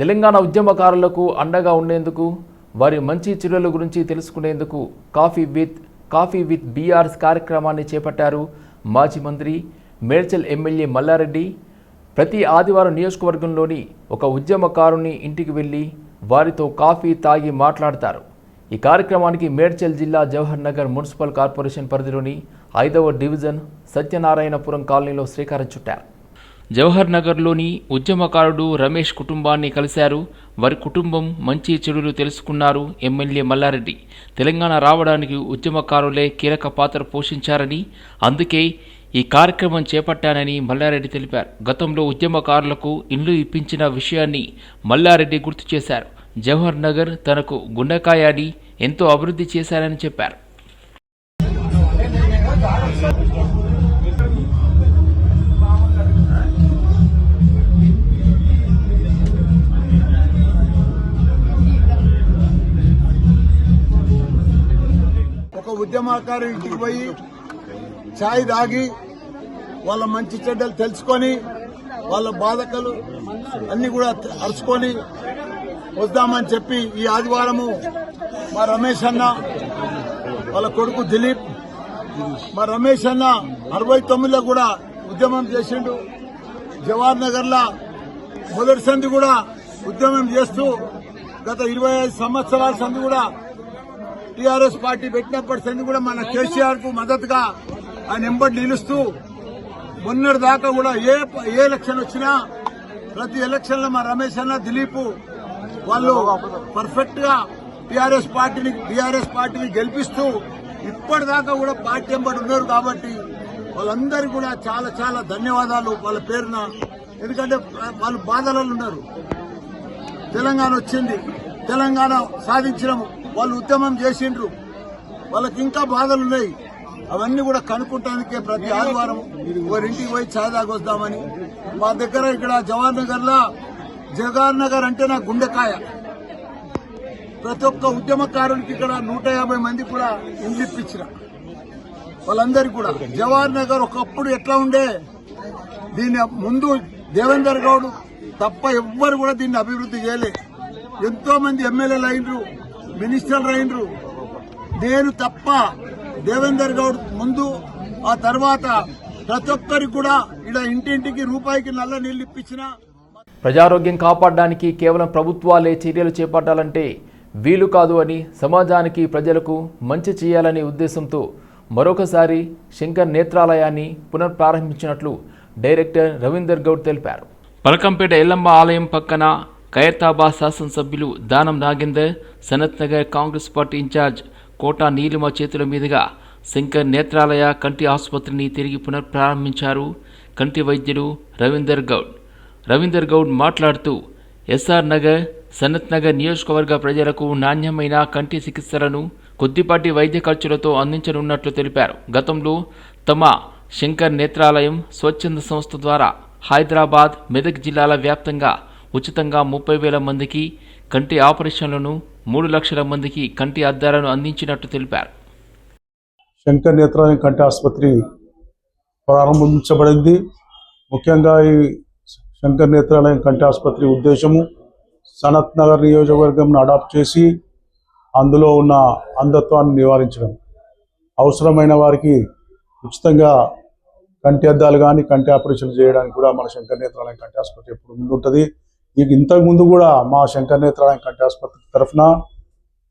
తెలంగాణ ఉద్యమకారులకు అండగా ఉండేందుకు వారి మంచి చర్యల గురించి తెలుసుకునేందుకు coffee with coffee with BRS కార్యక్రమాన్ని చేపట్టారు మాజీ మంత్రి మేడ్చల్ ఎమ్మెల్యే మల్లారెడ్డి. ప్రతి ఆదివారం నియోజకవర్గంలోని ఒక ఉద్యమకారుని ఇంటికి వెళ్ళి వారితో కాఫీ తాగి మాట్లాడతారు. ఈ కార్యక్రమానికి మేడ్చల్ జిల్లా జవహర్ నగర్ మున్సిపల్ కార్పొరేషన్ పరిధిలోని ఐదవ డివిజన్ సత్యనారాయణపురం కాలనీలో శ్రీకారం చుట్టారు. జవహర్ నగర్లోని ఉద్యమకారుడు రమేష్ కుటుంబాన్ని కలిశారు. వారి కుటుంబం మంచి చెడులు తెలుసుకున్నారు ఎమ్మెల్యే మల్లారెడ్డి. తెలంగాణ రావడానికి ఉద్యమకారులే కీలక పాత్ర పోషించారని అందుకే ఈ కార్యక్రమం చేపట్టానని మల్లారెడ్డి తెలిపారు. గతంలో ఉద్యమకారులకు ఇండ్లు ఇప్పించిన విషయాన్ని మల్లారెడ్డి గుర్తు చేశారు. జవహర్ నగర్ తనకు గుండెకాయ ఎంతో అభివృద్ధి చేశారని చెప్పారు. ఉద్యమకారు ఇంటికి పోయి ఛాయ్ తాగి వాళ్ళ మంచి చెడ్డలు తెలుసుకొని వాళ్ళ బాధకలు అన్ని కూడా అరుచుకొని వద్దామని చెప్పి ఈ ఆదివారము మా రమేష్ అన్న వాళ్ళ కొడుకు దిలీప్ మా రమేష్ అన్న అరవై తొమ్మిదిలో కూడా ఉద్యమం చేసిండు. జవహర్ నగర్ లా మొదటి సంధి కూడా ఉద్యమం చేస్తూ గత ఇరవై ఐదు సంవత్సరాల సంధి కూడా టీఆర్ఎస్ పార్టీ పెట్టినప్పటి సంది కూడా మన కేసీఆర్కు మద్దతుగా ఆయన ఎంబడి నిలుస్తూ మొన్నటి దాకా కూడా ఏ ఏ ఎలక్షన్ వచ్చినా ప్రతి ఎలక్షన్లో మా రమేష్ అన్న దిలీప్ వాళ్ళు పర్ఫెక్ట్గా టీఆర్ఎస్ పార్టీని టీఆర్ఎస్ పార్టీని గెలిపిస్తూ ఇప్పటిదాకా కూడా పార్టీ ఎంబడి ఉన్నారు కాబట్టి వాళ్ళందరికీ కూడా చాలా చాలా ధన్యవాదాలు వాళ్ళ పేరున. ఎందుకంటే వాళ్ళు బాధలలో ఉన్నారు. తెలంగాణ వచ్చింది. తెలంగాణ సాధించినాము. వాళ్ళు ఉద్యమం చేసిండ్రు. వాళ్ళకి ఇంకా బాధలు ఉన్నాయి. అవన్నీ కూడా కనుక్కుంటానికే ప్రతి ఆదివారం వారింటికి పోయి ఛాయ్ తాగొద్దామని. మా దగ్గర ఇక్కడ జవహర్ నగర్ లా జవహర్ నగర్ అంటే నా గుండెకాయ. ప్రతి ఒక్క ఉద్యమకారునికి ఇక్కడ నూట యాభై మంది కూడా ఇండ్లు ఇప్పించిన వాళ్ళందరికీ కూడా. జవహర్ నగర్ ఒకప్పుడు ఎట్లా ఉండే? దీని ముందు దేవేందర్ గౌడ్ తప్ప ఎవ్వరు కూడా దీన్ని అభివృద్ధి చేయలే. ఎంతో మంది ఎమ్మెల్యేలు అయినరు. మినిస్టర్లు అయినరు. నేను తప్ప దేవేందర్ గౌడ్ ముందు ఆ తర్వాత ప్రతి ఒక్కరికి కూడా ఇక్కడ ఇంటింటికి రూపాయికి నల్ల నీళ్ళు ఇప్పించిన ప్రజారోగ్యం కాపాడడానికి కేవలం ప్రభుత్వాలే చర్యలు చేపట్టాలంటే వీలు కాదు అని సమాజానికి ప్రజలకు మంచి చేయాలనే ఉద్దేశంతో మరొకసారి శంకర్ నేత్రాలయాన్ని పునఃప్రారంభించినట్లు డైరెక్టర్ రవీందర్ గౌడ్ తెలిపారు. పలకంపేట ఎల్లమ్మ ఆలయం పక్కన ఖైరతాబాద్ శాసనసభ్యులు దానం నాగేందర్ సనత్ నగర్ కాంగ్రెస్ పార్టీ ఇన్ఛార్జ్ కోటా నీలిమ చేతుల మీదుగా శంకర్ నేత్రాలయ కంటి ఆసుపత్రిని తిరిగి పునఃప్రారంభించారు కంటి వైద్యులు రవీందర్ గౌడ్ రవీందర్ గౌడ్ మాట్లాడుతూ ఎస్ఆర్ నగర్ సనత్ నగర్ నియోజకవర్గ ప్రజలకు నాణ్యమైన కంటి చికిత్సలను కొద్దిపాటి వైద్య ఖర్చులతో అందించనున్నట్లు తెలిపారు. గతంలో తమ శంకర్ నేత్రాలయం స్వచ్ఛంద సంస్థ ద్వారా హైదరాబాద్ మెదక్ జిల్లాల వ్యాప్తంగా ఉచితంగా ముప్పై వేల మందికి కంటి ఆపరేషన్లను మూడు లక్షల మందికి కంటి అద్దాలను అందించినట్టు తెలిపారు. శంకర్ నేత్రాలయం కంటి ఆసుపత్రి ప్రారంభించబడింది. ముఖ్యంగా ఈ శంకర్ నేత్రాలయం కంటి ఆసుపత్రి ఉద్దేశము సనత్ నగర్ నియోజకవర్గంను అడాప్ట్ చేసి అందులో ఉన్న అంధత్వాన్ని నివారించడం. అవసరమైన వారికి ఉచితంగా కంటి అద్దాలు కానీ కంటి ఆపరేషన్లు చేయడానికి కూడా మన శంకర్ నేత్రాలయం కంటి ఆసుపత్రి ఎప్పుడు ముందుంటుంది. ఇక ఇంతకు ముందు కూడా మా శంకర్ నేత్రాలయం కంటి ఆసుపత్రి తరఫున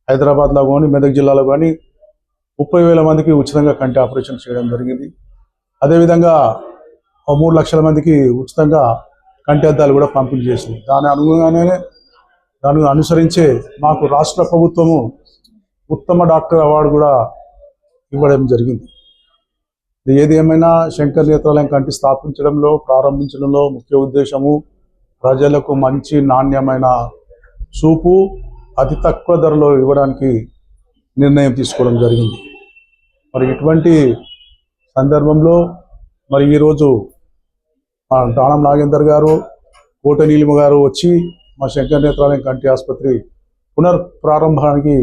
హైదరాబాద్లో కానీ మెదక్ జిల్లాలో కానీ ముప్పై వేల మందికి ఉచితంగా కంటి ఆపరేషన్ చేయడం జరిగింది. అదేవిధంగా మూడు లక్షల మందికి ఉచితంగా కంటి అద్దాలు కూడా పంపిణీ చేసింది. దాని అనుగుణంగానే దాన్ని అనుసరించే మాకు రాష్ట్ర ప్రభుత్వము ఉత్తమ డాక్టర్ అవార్డు కూడా ఇవ్వడం జరిగింది. ఏది ఏమైనా శంకర్ నేత్రాలయం కంటి స్థాపించడంలో ప్రారంభించడంలో ముఖ్య ఉద్దేశము ప్రజలకు మంచి నాణ్యమైన చూపు అతి తక్కువ ధరలో ఇవ్వడానికి నిర్ణయం తీసుకోవడం జరిగింది. మరి ఇటువంటి సందర్భంలో మరి ఈరోజు మా దానం నాగేందర్ గారు కోట నీలిమ గారు వచ్చి మా శంకర నేత్రాలయం కంటి ఆసుపత్రి పునర్ప్రారంభానికి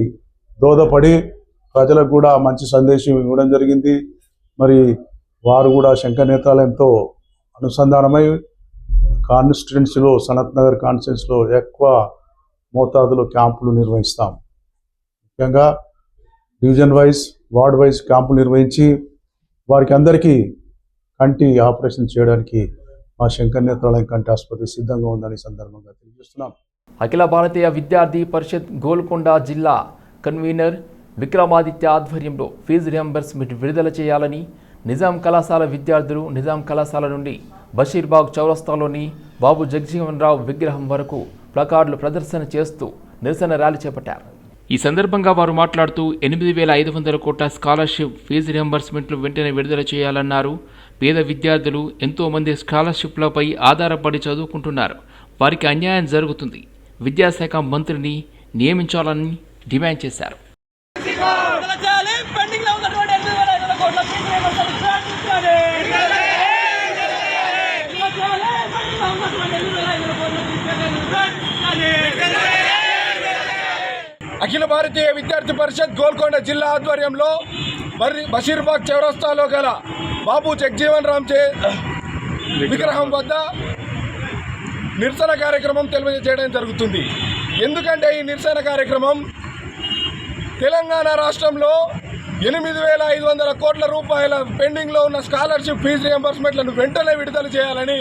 దోదపడి ప్రజలకు కూడా మంచి సందేశం ఇవ్వడం జరిగింది. మరి వారు కూడా శంకర నేత్రాలయంతో అనుసంధానమై కాన్స్టిట్యున్సీలో సనత్ నగర్ కాన్స్టిట్యున్సీలో ఎక్కువ మోతాదులో క్యాంపులు నిర్వహిస్తాం. ముఖ్యంగా డివిజన్ వైజ్ వార్డ్ వైజ్ క్యాంపులు నిర్వహించి వారికి అందరికీ కంటి ఆపరేషన్ చేయడానికి మా శంకర్ నేత్రాలయం కంటి ఆసుపత్రి సిద్ధంగా ఉందని సందర్భంగా తెలియజేస్తున్నాం. అఖిల భారతీయ విద్యార్థి పరిషత్ గోల్కొండ జిల్లా కన్వీనర్ విక్రమాదిత్య ఆధ్వర్యంలో ఫీజు రియంబర్స్మెంట్ విడుదల చేయాలని నిజాం కళాశాల విద్యార్థులు నిజాం కళాశాల నుండి బషీర్బాగ్ చౌరస్తాలోని బాబు జగజీవన్ రావు విగ్రహం వరకు ప్లకార్డులు ప్రదర్శన చేస్తూ నిరసన ర్యాలీ చేపట్టారు. ఈ సందర్భంగా వారు మాట్లాడుతూ ఎనిమిది వేల ఐదు వందల కోట్ల స్కాలర్షిప్ ఫీజు రియంబర్స్మెంట్లు వెంటనే విడుదల చేయాలన్నారు. పేద విద్యార్థులు ఎంతోమంది స్కాలర్షిప్లపై ఆధారపడి చదువుకుంటున్నారు. వారికి అన్యాయం జరుగుతుంది. విద్యాశాఖ మంత్రిని నియమించాలని డిమాండ్ చేశారు విడుదల చేయాలి పెండింగ్లో ఉన్నటువంటి ఎనిమిది వేల ఐదు వందల కోట్ల ఫీజు రియంబర్స్మెంట్ ప్రకటించాలి. విడుదల చేయాలి. పెండింగ్లో ఉన్నటువంటి ఎనిమిది వేల ఐదు వందల కోట్ల ఫీజు రియంబర్స్మెంట్ ప్రకటించాలి. అఖిల భారతీయ విద్యార్థి పరిషత్ గోల్కొండ జిల్లా ఆధ్వర్యంలో మరి బషీర్బాగ్ చౌరస్తాలో గల బాబు జగ్జీవన్ రామ్ చే విగ్రహం వద్ద నిరసన కార్యక్రమం తెలియజేయడం జరుగుతుంది. ఎందుకంటే ఈ నిరసన కార్యక్రమం తెలంగాణ రాష్ట్రంలో ఎనిమిది వేల ఐదు వందల కోట్ల రూపాయల పెండింగ్లో ఉన్న స్కాలర్షిప్ ఫీజు రియంబర్స్మెంట్లను వెంటనే విడుదల చేయాలని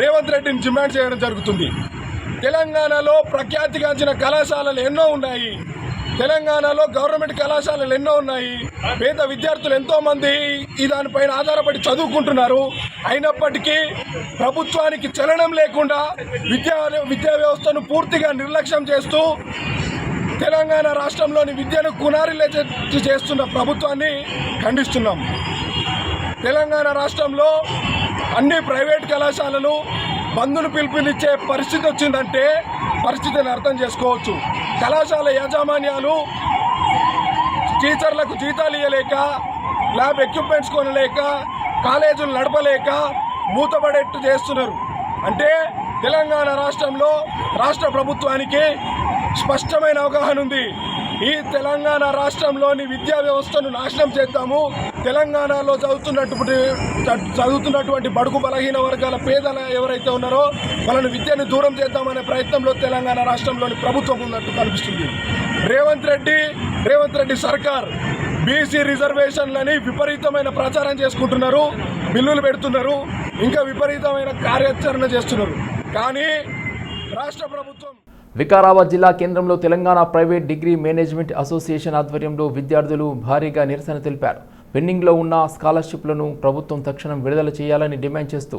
రేవంత్ రెడ్డిని డిమాండ్ చేయడం జరుగుతుంది. తెలంగాణలో ప్రఖ్యాతిగాంచిన కళాశాలలు ఎన్నో ఉన్నాయి. తెలంగాణలో గవర్నమెంట్ కళాశాలలు ఎన్నో ఉన్నాయి. పేద విద్యార్థులు ఎంతోమంది ఈ దానిపైన ఆధారపడి చదువుకుంటున్నారు. అయినప్పటికీ ప్రభుత్వానికి చలనం లేకుండా విద్యా విద్యా వ్యవస్థను పూర్తిగా నిర్లక్ష్యం చేస్తూ తెలంగాణ రాష్ట్రంలోని విద్యను కునారిలే చేస్తున్న ప్రభుత్వాన్ని ఖండిస్తున్నాం. తెలంగాణ రాష్ట్రంలో అన్ని ప్రైవేట్ కళాశాలలు బంధువులు పిలుపునిచ్చే పరిస్థితి వచ్చిందంటే పరిస్థితిని అర్థం చేసుకోవచ్చు. కళాశాల యాజమాన్యాలు టీచర్లకు జీతాలు ఇవ్వలేక ల్యాబ్ ఎక్విప్మెంట్స్ కొనలేక కాలేజీలు నడపలేక మూతపడేట్టు చేస్తున్నారు. అంటే తెలంగాణ రాష్ట్రంలో రాష్ట్ర ప్రభుత్వానికి స్పష్టమైన అవగాహన ఉంది. ఈ తెలంగాణ రాష్ట్రంలోని విద్యా వ్యవస్థను నాశనం చేద్దాము తెలంగాణలో చదువుతున్నటువంటి చదువుతున్నటువంటి బడుగు బలహీన వర్గాల పేదల ఎవరైతే ఉన్నారో వాళ్ళని విద్యను దూరం చేద్దామనే ప్రయత్నంలో తెలంగాణ రాష్ట్రంలోని ప్రభుత్వం ఉన్నట్టు కనిపిస్తుంది. రేవంత్ రెడ్డి రేవంత్ రెడ్డి సర్కార్ బీసీ రిజర్వేషన్లని విపరీతమైన ప్రచారం చేసుకుంటున్నారు బిల్లులు పెడుతున్నారు ఇంకా విపరీతమైన కార్యాచరణ చేస్తున్నారు. కానీ రాష్ట్ర ప్రభుత్వం వికారాబాద్ జిల్లా కేంద్రంలో Telangana private degree management association ఆధ్వర్యంలో విద్యార్థులు భారీగా నిరసన తెలిపారు. పెండింగ్లో ఉన్న స్కాలర్షిప్లను ప్రభుత్వం తక్షణం విడుదల చేయాలని డిమాండ్ చేస్తూ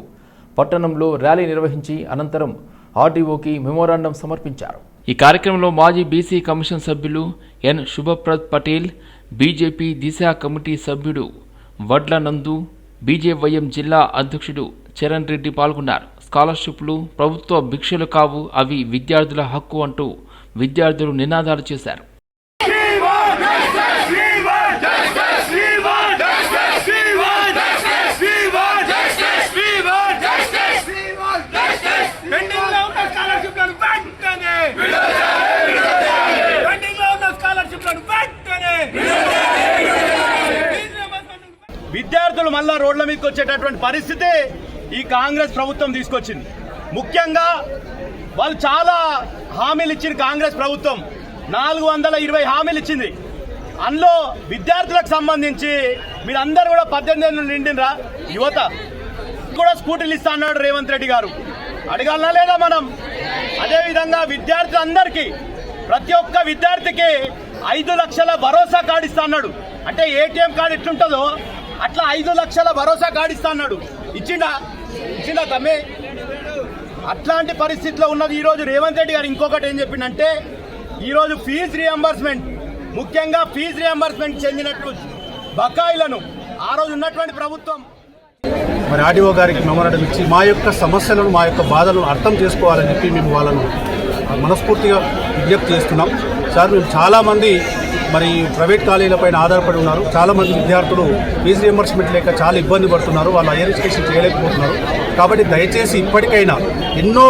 పట్టణంలో ర్యాలీ నిర్వహించి అనంతరం ఆర్డీఓకి మెమోరాండం సమర్పించారు. ఈ కార్యక్రమంలో మాజీ బీసీ కమిషన్ సభ్యులు N Shubhaprad Patel BJP Disha committee సభ్యుడు వడ్ల నందు బీజేవైఎం జిల్లా అధ్యక్షుడు చరణ్ రెడ్డి పాల్గొన్నారు. స్కాలర్షిప్లు ప్రభుత్వ భిక్షలు కావు అవి విద్యార్థుల హక్కు అంటూ విద్యార్థులు నినాదాలు చేశారు పెండింగ్లో ఉన్న స్కాలర్షిప్లను వెంటనే పెండింగ్లో ఉన్న స్కాలర్షిప్లను వెంటనే ఫీజు రియంబర్స్మెంట్ విద్యార్థులు మళ్ళా రోడ్ల మీదకి వచ్చేటటువంటి పరిస్థితి ఈ కాంగ్రెస్ ప్రభుత్వం తీసుకొచ్చింది. ముఖ్యంగా వాళ్ళు చాలా హామీలు ఇచ్చింది కాంగ్రెస్ ప్రభుత్వం. నాలుగు వందల ఇరవై హామీలు ఇచ్చింది. అందులో విద్యార్థులకు సంబంధించి మీరందరూ కూడా పద్దెనిమిది ఏళ్ళు నిండినరా? యువత. కూడా స్కూటీలు ఇస్తా అన్నాడు రేవంత్ రెడ్డి గారు. అడగాలనా లేదా మనం? అదేవిధంగా విద్యార్థులందరికీ ప్రతి ఒక్క విద్యార్థికి ఐదు లక్షల భరోసా కార్డు ఇస్తా అన్నాడు. అంటే ఏటీఎం కార్డు ఎట్లుంటుందో అట్లా ఐదు లక్షల భరోసా గాడిస్తా అన్నాడు. ఇచ్చిండా? ఇచ్చిండా తమ్మే? అట్లాంటి పరిస్థితిలో ఉన్నది ఈరోజు రేవంత్ రెడ్డి గారు ఇంకొకటి ఏం చెప్పిండంటే ఈరోజు ఫీజు రియంబర్స్మెంట్ ముఖ్యంగా ఫీజు రియంబర్స్మెంట్ చెందినట్లు బకాయిలను ఆ రోజు ఉన్నటువంటి ప్రభుత్వం. మరి ఆర్డీఓ గారికి మెమోరాండం ఇచ్చి మా యొక్క సమస్యలను మా యొక్క బాధలను అర్థం చేసుకోవాలని చెప్పి మేము వాళ్ళను మనస్ఫూర్తిగా విజ్ఞప్తి చేస్తున్నాం. సార్ మేము చాలామంది మరి ప్రైవేట్ కాలేజీలపైన ఆధారపడి ఉన్నారు. చాలామంది విద్యార్థులు ఫీజు రియంబర్స్మెంట్ లేక చాలా ఇబ్బంది పడుతున్నారు. వాళ్ళు హైయర్ ఎడ్యుకేషన్ చేయలేకపోతున్నారు. కాబట్టి దయచేసి ఇప్పటికైనా ఎన్నో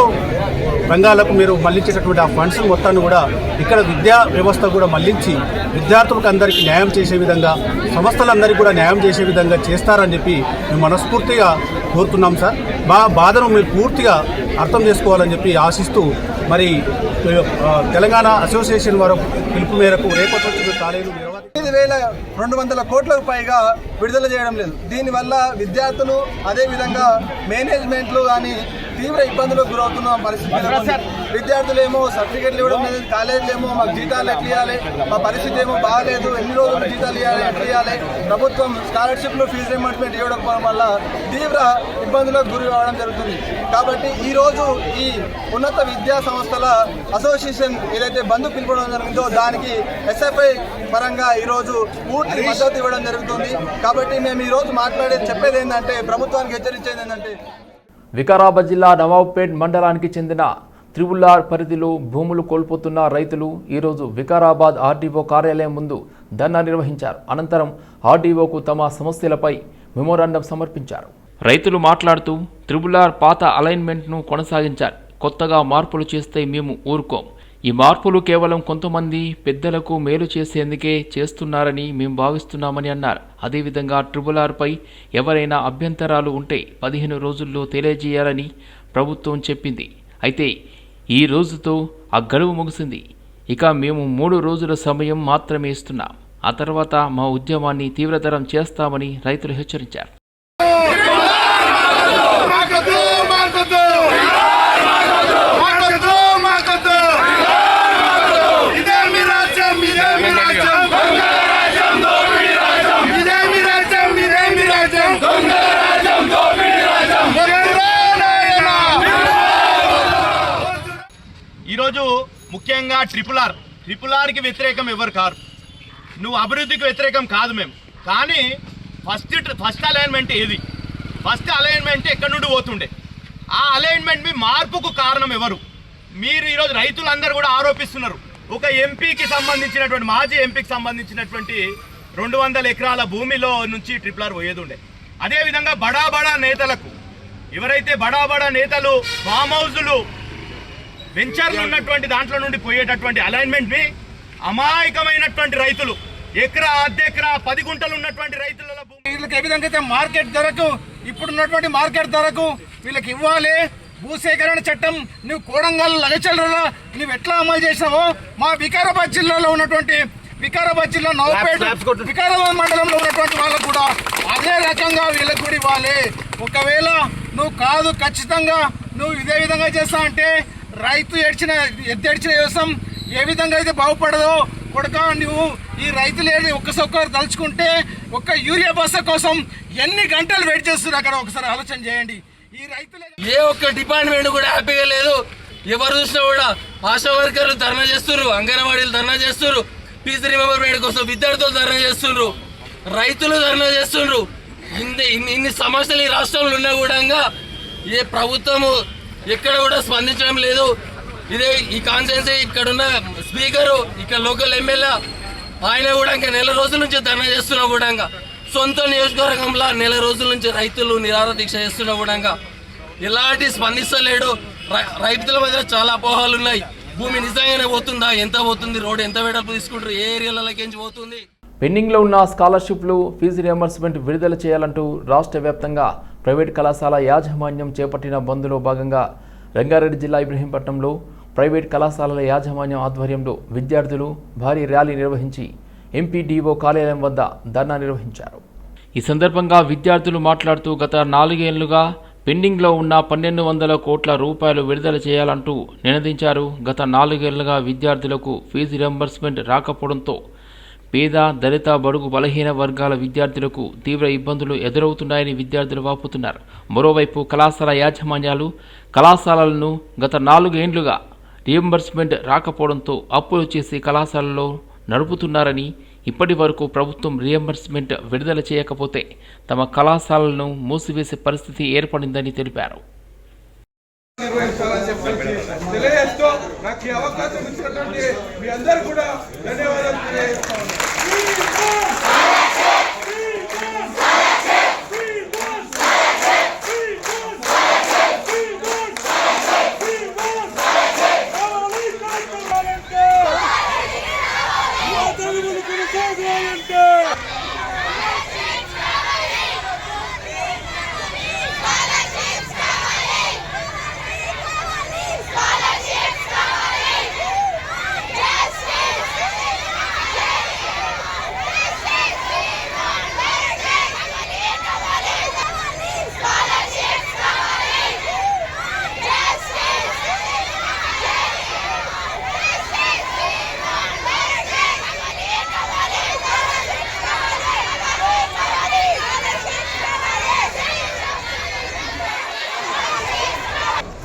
రంగాలకు మీరు మళ్ళించేటటువంటి ఆ ఫండ్స్ మొత్తాన్ని కూడా ఇక్కడ విద్యా వ్యవస్థ కూడా మళ్ళించి విద్యార్థులకు అందరికీ న్యాయం చేసే విధంగా సంస్థలందరికీ కూడా న్యాయం చేసే విధంగా చేస్తారని చెప్పి మేము మనస్ఫూర్తిగా కోరుతున్నాం సార్. మా బాధను మీరు పూర్తిగా అర్థం చేసుకోవాలని చెప్పి ఆశిస్తూ మరి తెలంగాణ అసోసియేషన్ వారు పిలుపు మేరకు రేపటి నుంచి కాలేజీలు ఐదు వేల రెండు వందల కోట్లకు పైగా విడుదల చేయడం లేదు. దీనివల్ల విద్యార్థులు అదేవిధంగా మేనేజ్మెంట్లు కానీ తీవ్ర ఇబ్బందులకు గురవుతున్న పరిస్థితి. విద్యార్థులు ఏమో సర్టిఫికెట్లు ఇవ్వడం లేదు కాలేజీలు ఏమో మాకు జీతాలు ఎట్లా ఇవ్వాలి మా పరిస్థితి ఏమో బాగాలేదు ఎన్ని రోజులు జీతాలు ఇవ్వాలి ఎట్లా ఇవ్వాలి ప్రభుత్వం స్కాలర్షిప్లు ఫీజు రిమెంట్మెంట్ ఇవ్వడం వల్ల తీవ్ర ఇబ్బందులకు గురి కావడం జరుగుతుంది. కాబట్టి ఈ రోజు ఈ ఉన్నత విద్యా సంస్థల అసోసియేషన్ ఏదైతే బంధు పిలుపడం జరిగిందో దానికి ఎస్ఎఫ్ఐ పరంగా ఈరోజు పూర్తి మద్దతు ఇవ్వడం జరుగుతుంది. కాబట్టి మేము ఈ రోజు మాట్లాడేది చెప్పేది ఏంటంటే ప్రభుత్వానికి హెచ్చరించేది ఏంటంటే వికారాబాద్ జిల్లా నవాబ్పేట్ మండలానికి చెందిన త్రిబుల్లార్ పరిధిలో భూములు కోల్పోతున్న రైతులు ఈరోజు వికారాబాద్ ఆర్డీఓ కార్యాలయం ముందు ధర్నా నిర్వహించారు. అనంతరం ఆర్డీఓకు తమ సమస్యలపై మెమోరాండం సమర్పించారు. రైతులు మాట్లాడుతూ త్రిబులార్ పాత అలైన్మెంట్ను కొనసాగించారు కొత్తగా మార్పులు చేస్తే మేము ఊరుకోం. ఈ మార్పులు కేవలం కొంతమంది పెద్దలకు మేలు చేసేందుకే చేస్తున్నారని మేము భావిస్తున్నామని అన్నారు. అదేవిధంగా ట్రిబుల్ ఆర్పై ఎవరైనా అభ్యంతరాలు ఉంటే పదిహేను రోజుల్లో తెలియజేయాలని ప్రభుత్వం చెప్పింది. అయితే ఈ రోజుతో ఆ గడువు ముగిసింది. ఇక మేము మూడు రోజుల సమయం మాత్రమే ఇస్తున్నాం. ఆ తర్వాత మా ఉద్యమాన్ని తీవ్రతరం చేస్తామని రైతులు హెచ్చరించారు. ముఖ్యంగా ట్రిపుల్ ఆర్ ట్రిపుల్ ఆర్కి వ్యతిరేకం ఎవరు కారు? నువ్వు అభివృద్ధికి వ్యతిరేకం కాదు మేము. కానీ ఫస్ట్ ఫస్ట్ అలైన్మెంట్ ఏది? ఫస్ట్ అలైన్మెంట్ ఎక్కడి నుండి పోతుండే? ఆ అలైన్మెంట్ మీ మార్పుకు కారణం ఎవరు? మీరు ఈరోజు రైతులందరూ కూడా ఆరోపిస్తున్నారు. ఒక ఎంపీకి సంబంధించినటువంటి మాజీ ఎంపీకి సంబంధించినటువంటి రెండు వందల ఎకరాల భూమిలో నుంచి ట్రిపుల్ ఆర్ పోయేది ఉండే అదేవిధంగా బడా బడా నేతలకు ఎవరైతే బడా బడా నేతలు ఫామ్ హౌజులు వెంచర్లు ఉన్నటువంటి దాంట్లో నుండి పోయేటటువంటి అలైన్మెంట్ని అమాయకమైనటువంటి రైతులు ఎకరా అర్ధెకరా పది గుంటలు ఉన్నటువంటి రైతుల భూమి వీళ్ళకి ఏ విధంగా అయితే మార్కెట్ ధరకు ఇప్పుడున్నటువంటి మార్కెట్ ధరకు వీళ్ళకి ఇవ్వాలి? భూసేకరణ చట్టం నువ్వు కోడంగల్ లగచల్లలో నువ్వు ఎట్లా అమలు చేసినావో? మా వికారాబాద్ జిల్లాలో ఉన్నటువంటి వికారాబాద్ జిల్లా నవపేట వికారాబాద్ మండలంలో ఉన్నటువంటి వాళ్ళకు కూడా అదే రకంగా వీళ్ళకి కూడా ఇవ్వాలి. ఒకవేళ నువ్వు కాదు ఖచ్చితంగా నువ్వు ఇదే విధంగా చేస్తా అంటే రైతు ఏడ్చిన ఎత్తేడ్చిన వ్యవసాయం ఏ విధంగా అయితే బాగుపడదో కొడక నువ్వు ఈ రైతులు ఏది ఒక్కసొక్కరు తలుచుకుంటే ఒక్క యూరియా బస్స కోసం ఎన్ని గంటలు వెయిట్ చేస్తున్నారు? అక్కడ ఒకసారి ఆలోచన చేయండి. ఈ రైతులే ఏ ఒక్క డిపార్ట్మెంట్ కూడా హ్యాపీగా లేదు. ఎవరు చూసినా కూడా ఆశా వర్కర్లు ధర్నా చేస్తున్నారు అంగన్వాడీలు ధర్నా చేస్తున్నారు ఫీజు రిమెంబర్మెంట్ కోసం విద్యార్థులు ధర్నా చేస్తున్నారు రైతులు ధర్నా చేస్తున్నారు ఇన్ని- ఇన్ని సమస్యలు ఈ రాష్ట్రంలో ఉన్నా కూడా ఏ ప్రభుత్వము ఎక్కడ కూడా స్పందించడం లేదు. ఇదే ఈ కాన్సెన్సీ ఇక్కడ ఉన్న స్పీకరు ఇక్కడ లోకల్ ఎమ్మెల్యే ఆయన కూడా ఇంకా నెల రోజుల నుంచి ధర్నా చేస్తున్నా కూడా సొంత నియోజకవర్గంలో నెల రోజుల నుంచి రైతులు నిరాహార దీక్ష చేస్తున్నా కూడా ఎలాంటి స్పందిస్తలేడు. రై- రైతుల మధ్య చాలా అపోహాలు ఉన్నాయి. భూమి నిజంగానే పోతుందా? ఎంత పోతుంది? రోడ్ ఎంత వెడల్పు తీసుకుంటారు? ఏ ఏరియాలకి పోతుంది? పెండింగ్లో ఉన్న స్కాలర్షిప్లు ఫీజు రియంబర్స్మెంట్ విడుదల చేయాలంటూ రాష్ట్ర వ్యాప్తంగా ప్రైవేట్ కళాశాల యాజమాన్యం చేపట్టిన బంద్లో భాగంగా రంగారెడ్డి జిల్లా ఇబ్రహీంపట్నంలో ప్రైవేట్ కళాశాలల యాజమాన్యం ఆధ్వర్యంలో విద్యార్థులు భారీ ర్యాలీ నిర్వహించి ఎంపీడీఓ కార్యాలయం వద్ద ధర్నా నిర్వహించారు. ఈ సందర్భంగా విద్యార్థులు మాట్లాడుతూ గత నాలుగేళ్ళుగా పెండింగ్లో ఉన్న పన్నెండు వందల కోట్ల రూపాయలు విడుదల చేయాలంటూ నినదించారు. గత నాలుగేళ్ళుగా విద్యార్థులకు ఫీజు రియంబర్స్మెంట్ రాకపోవడంతో పేద దళిత బడుగు బలహీన వర్గాల విద్యార్థులకు తీవ్ర ఇబ్బందులు ఎదురవుతున్నాయని విద్యార్థులు వాపుతున్నారు. మరోవైపు కళాశాల యాజమాన్యాలు కళాశాలలను గత నాలుగేండ్లుగా రియంబర్స్మెంట్ రాకపోవడంతో అప్పులు చేసి కళాశాలలో నడుపుతున్నారని ఇప్పటి వరకు ప్రభుత్వం రియంబర్స్మెంట్ విడుదల చేయకపోతే తమ కళాశాలలను మూసివేసే పరిస్థితి ఏర్పడిందని తెలిపారు. తెలియజేస్తూ నాకు ఈ అవకాశం ఇచ్చినటువంటి మీ అందరు కూడా ధన్యవాదాలు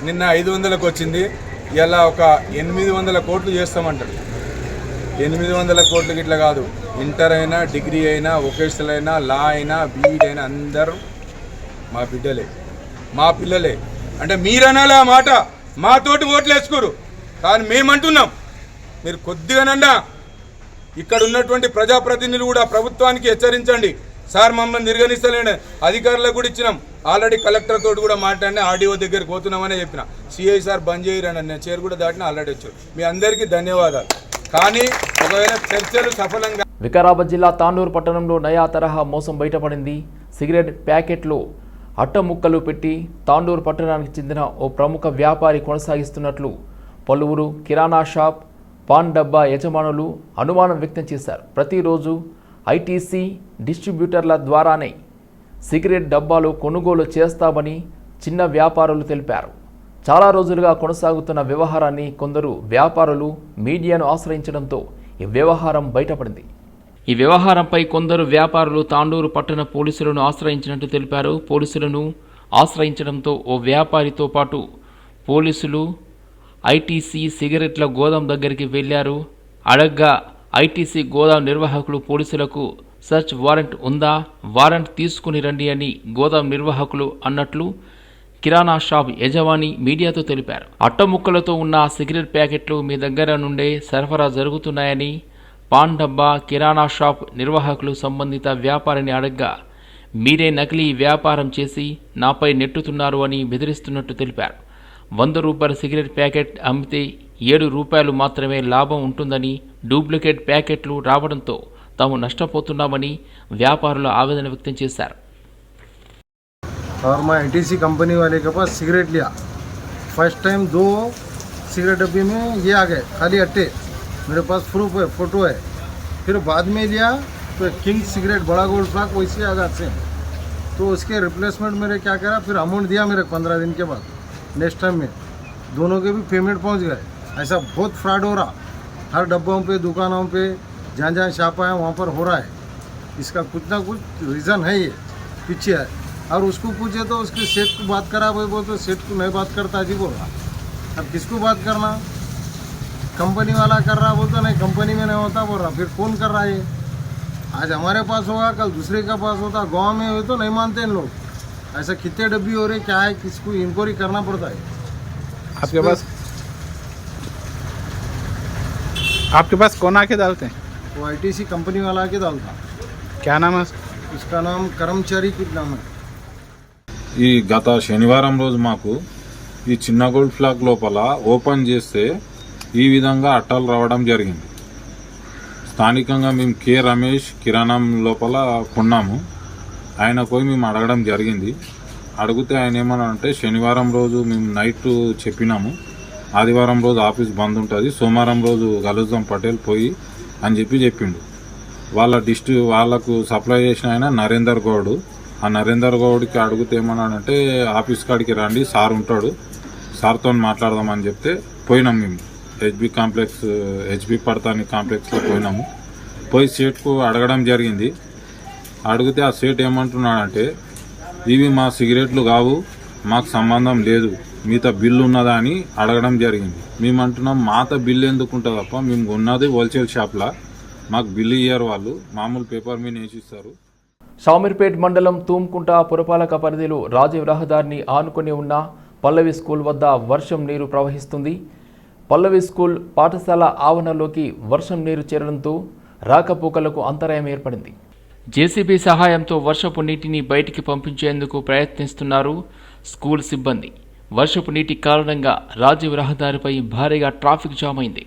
నిన్న ఐదు వందలకు వచ్చింది. ఇలా ఒక ఎనిమిది వందల కోట్లు చేస్తామంటాడు ఎనిమిది వందల కోట్లు ఇట్లా కాదు. ఇంటర్ అయినా డిగ్రీ అయినా వొకేషనల్ అయినా లా అయినా బీఈడ్ అయినా అందరూ మా బిడ్డలే. మా పిల్లలే. అంటే మీరనాలి ఆ మాట. మాతోటి ఓట్లు వేసుకోరు. కానీ మేమంటున్నాం. మీరు కొద్దిగానన్నా ఇక్కడ ఉన్నటువంటి ప్రజాప్రతినిధులు కూడా ప్రభుత్వానికి హెచ్చరించండి. సార్ మమ్మల్ని నిర్గణిస్తలేండి. అధికారులకు కూడా ఇచ్చినాం. ఆల్రెడీ కలెక్టర్ తోటి కూడా మాట్లాడి ఆర్డీఓ దగ్గరికి పోతున్నామని చెప్పిన. సిఐ సార్ బంద్ చేయరని నేను చేరు కూడా దాటిన ఆల్రెడీ వచ్చారు. మీ అందరికీ ధన్యవాదాలు. కానీ ఒకవేళ చర్చలు సఫలంగా వికారాబాద్ జిల్లా తాండూరు పట్టణంలో నయా తరహా మోసం బయటపడింది. సిగరెట్ ప్యాకెట్లు అట్టముక్కలు పెట్టి తాండూరు పట్టణానికి చెందిన ఓ ప్రముఖ వ్యాపారి కొనసాగిస్తున్నట్లు పలువురు కిరాణా షాప్ పాన్ డబ్బా యజమానులు అనుమానం వ్యక్తం చేశారు. ప్రతిరోజు ఐటీసీ డిస్ట్రిబ్యూటర్ల ద్వారానే సిగరెట్ డబ్బాలు కొనుగోలు చేస్తామని చిన్న వ్యాపారులు తెలిపారు. చాలా రోజులుగా కొనసాగుతున్న వ్యవహారాన్ని కొందరు వ్యాపారులు మీడియాను ఆశ్రయించడంతో ఈ వ్యవహారం బయటపడింది. ఈ వ్యవహారంపై కొందరు వ్యాపారులు తాండూరు పట్టణ పోలీసులను ఆశ్రయించినట్టు తెలిపారు. పోలీసులను ఆశ్రయించడంతో ఓ వ్యాపారితో పాటు పోలీసులు ఐటీసీ సిగరెట్ల గోదాం దగ్గరికి వెళ్ళారు అడగ్గా ఐటీసీ గోదాం నిర్వాహకులు పోలీసులకు సర్చ్ వారెంట్ ఉందా? వారెంట్ తీసుకుని రండి అని గోదాం నిర్వాహకులు అన్నట్లు కిరాణా షాప్ యజమాని మీడియాతో తెలిపారు. అట్టముక్కలతో ఉన్న సిగరెట్ ప్యాకెట్లు మీ దగ్గర నుండే సరఫరా జరుగుతున్నాయని పాన్ డబ్బా కిరాణా షాప్ నిర్వాహకులు సంబంధిత వ్యాపారిని అడగ్గా మీరే నకిలీ వ్యాపారం చేసి నాపై నెట్టుతున్నారు అని బెదిరిస్తున్నట్టు తెలిపారు. వంద రూపాయల సిగరెట్ ప్యాకెట్ అమ్మితే ఏడు రూపాయలు మాత్రమే లాభం ఉంటుందని డూప్లికేట్ ప్యాకెట్లు రావడంతో తాము నష్టపోతున్నామని వ్యాపారులు ఆవేదన వ్యక్తం చేశారు और मैं आई कंपनी वाले के पास सिगरेट लिया फर्स्ट टाइम दो सिगरेट डब्बी में ये आ गए खाली अट्टे मेरे पास प्रूफ है फ़ोटो है फिर बाद में लिया तो किंग सिगरेट बड़ा गोल्ड फ्लाक वैसे आ गया सेम तो उसके रिप्लेसमेंट मेरे क्या करा फिर अमाउंट दिया मेरे पंद्रह दिन के बाद नेक्स्ट टाइम में दोनों के भी पेमेंट पहुंच गए ऐसा बहुत फ्रॉड हो रहा। हर डब्बों पे दुकानों पे जहाँ जहाँ छापा है वहाँ पर हो रहा है। इसका कुछ ना कुछ रीज़न है ये पीछे है। और उसको पूछे तो उसके सेठ को बात करा भाई बोल तो सेठ को नहीं बात करता जी बोल रहा। अब किसको बात करना? कंपनी वाला कर रहा बोलता नहीं कंपनी में नहीं होता बोल रहा। फिर कौन कर रहा है? ये आज हमारे पास होगा कल दूसरे के पास होता। गाँव में हो तो नहीं मानते इन लोग। ऐसा कितने डब्बी हो रहे क्या है किसको इंक्वायरी करना पड़ता है? आपके पास आपके पास कौन आके डालते हैं वो आई कंपनी वाला आके डालता क्या नाम है उसका नाम कर्मचारी कुछ नाम है ఈ గత శనివారం రోజు మాకు ఈ చిన్న గోల్డ్ ఫ్లాగ్ లోపల ఓపెన్ చేస్తే ఈ విధంగా అట్టాలు రావడం జరిగింది స్థానికంగా మేము కె రమేష్ కిరాణం లోపల కొన్నాము ఆయన పోయి మేము అడగడం జరిగింది అడిగితే ఆయన ఏమన్నారంటే శనివారం రోజు మేము నైట్ చెప్పినాము ఆదివారం రోజు ఆఫీస్ బంద్ ఉంటుంది. సోమవారం రోజు కలుద్దాం పటేల్ పోయి అని చెప్పి చెప్పిండు. వాళ్ళ డిస్ట్రి వాళ్ళకు సప్లై చేసిన ఆయన నరేందర్ గౌడ్. ఆ నరేందర్ గౌడ్కి అడిగితే ఏమన్నాడంటే ఆఫీస్ కాడికి రండి సార్ ఉంటాడు. సార్తో మాట్లాడదామని చెప్తే పోయినాం మేము. హెచ్బి కాంప్లెక్స్ హెచ్బి పడతాని కాంప్లెక్స్లో పోయినాము. పోయి సేట్కు అడగడం జరిగింది. అడిగితే ఆ సేట్ ఏమంటున్నాడంటే ఇవి మా సిగరెట్లు కావు మాకు సంబంధం లేదు. మీతో బిల్లు ఉన్నదా అని అడగడం జరిగింది. మేము అంటున్నాం మాత బిల్లు ఎందుకు ఉంటుంది తప్ప మేము ఉన్నది హోల్సేల్ షాప్లా. మాకు బిల్లు ఇయ్యారు వాళ్ళు. మామూలు పేపర్ మీద వేసిస్తారు. షామీర్పేట్ మండలం తూమ్కుంట పురపాలక పరిధిలో రాజీవ్ రహదారిని ఆనుకొని ఉన్న పల్లవి స్కూల్ వద్ద వర్షం నీరు ప్రవహిస్తుంది. పల్లవి స్కూల్ పాఠశాల ఆవరణలోకి వర్షం నీరు చేరడంతో రాకపోకలకు అంతరాయం ఏర్పడింది. జేసీబీ సహాయంతో వర్షపు నీటిని బయటికి పంపించేందుకు ప్రయత్నిస్తున్నారు స్కూల్ సిబ్బంది. వర్షపు నీటి కారణంగా రాజీవ్ రహదారిపై భారీగా ట్రాఫిక్ జామ్ అయింది.